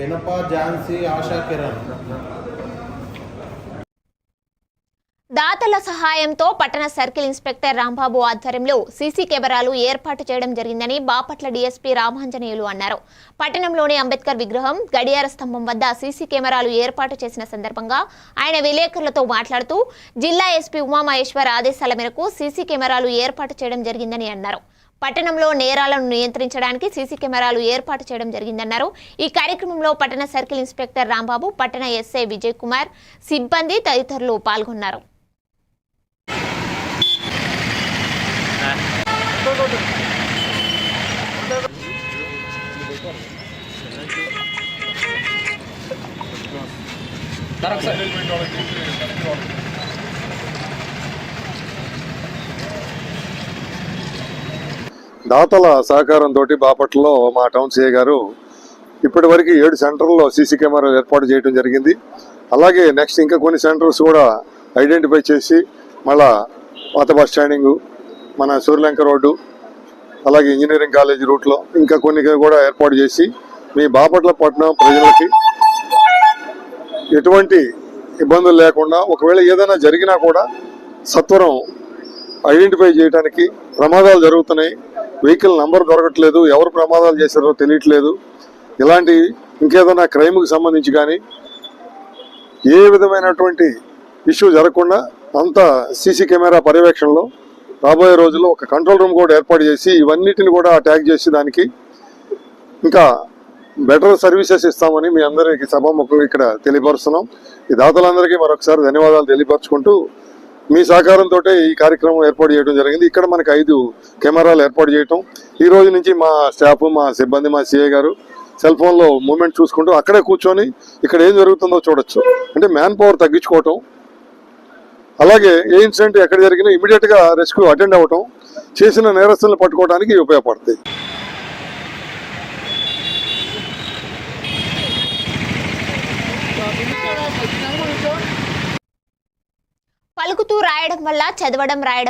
పినప ఝాన్సీ ఆశా కిరణ్ దాతల సహాయంతో పట్టణ సర్కిల్ ఇన్స్పెక్టర్ రాంబాబు ఆధ్వర్యంలో సీసీ కెమెరాలు ఏర్పాటు చేయడం జరిగిందని బాపట్ల డీఎస్పీ రామాంజనేయులు అన్నారు. పట్టణంలోని అంబేద్కర్ విగ్రహం గడియార స్తంభం వద్ద సీసీ కెమెరాలు ఏర్పాటు చేసిన సందర్భంగా ఆయన విలేకరులతో మాట్లాడుతూ జిల్లా ఎస్పీ ఉమామహేశ్వర్ ఆదేశాల మేరకు సీసీ కెమెరాలు ఏర్పాటు చేయడం జరిగిందని అన్నారు. పట్టణంలో నేరాలను నియంత్రించడానికి సీసీ కెమెరాలు ఏర్పాటు చేయడం జరిగిందన్నారు. ఈ కార్యక్రమంలో పట్టణ సర్కిల్ ఇన్స్పెక్టర్ రాంబాబు పట్టణ ఎస్ఐ విజయ్ కుమార్ సిబ్బంది తదితరులు పాల్గొన్నారు. దాతల సహకారంతో బాపట్లలో మా టౌన్ సిఏ గారు ఇప్పటి వరకు ఏడు సెంటర్లో సీసీ కెమెరాలు ఏర్పాటు చేయడం జరిగింది. అలాగే నెక్స్ట్ ఇంకా కొన్ని సెంటర్స్ కూడా ఐడెంటిఫై చేసి మళ్ళా పాత బస్ స్టాండింగ్ మన సూర్యలంక రోడ్డు అలాగే ఇంజనీరింగ్ కాలేజ్ రూట్లో ఇంకా కొన్ని కూడా ఏర్పాటు చేసి మీ బాపట్ల పట్టణం ప్రజలకి ఎటువంటి ఇబ్బందులు లేకుండా ఒకవేళ ఏదైనా జరిగినా కూడా సత్వరం ఐడెంటిఫై చేయడానికి ప్రమాదాలు జరుగుతున్నాయి. వెహికల్ నంబర్ దొరకట్లేదు. ఎవరు ప్రమాదాలు చేశారో తెలియట్లేదు. ఇలాంటి ఇంకేదైనా క్రైమ్కి సంబంధించి కానీ ఏ విధమైనటువంటి ఇష్యూ జరగకుండా అంత సీసీ కెమెరా పర్యవేక్షణలో రాబోయే రోజుల్లో ఒక కంట్రోల్ రూమ్ కూడా ఏర్పాటు చేసి ఇవన్నిటిని కూడా ట్యాగ్ చేసి దానికి ఇంకా బెటర్ సర్వీసెస్ ఇస్తామని మీ అందరికీ సభాముఖంగా ఇక్కడ తెలియపరుస్తున్నాం. ఈ దాతలందరికీ మరొకసారి ధన్యవాదాలు తెలియపరచుకుంటూ మీ సహకారంతో ఈ కార్యక్రమం ఏర్పాటు చేయడం జరిగింది. ఇక్కడ మనకు ఐదు కెమెరాలు ఏర్పాటు చేయటం. ఈ రోజు నుంచి మా స్టాఫ్ మా సిబ్బంది మా సిఐ గారు సెల్ ఫోన్లో మూమెంట్ చూసుకుంటూ అక్కడే కూర్చొని ఇక్కడ ఏం జరుగుతుందో చూడొచ్చు. అంటే మ్యాన్ పవర్ తగ్గించుకోవటం అలాగే ఏ ఇన్సిడెంట్ ఎక్కడ జరిగినా ఇమీడియట్గా రెస్క్యూ అటెండ్ అవ్వటం చేసిన నేరస్తులను పట్టుకోవడానికి ఉపయోగపడతాయి. పలుకుతూ రాయడం వల్ల చదవడం రాయడం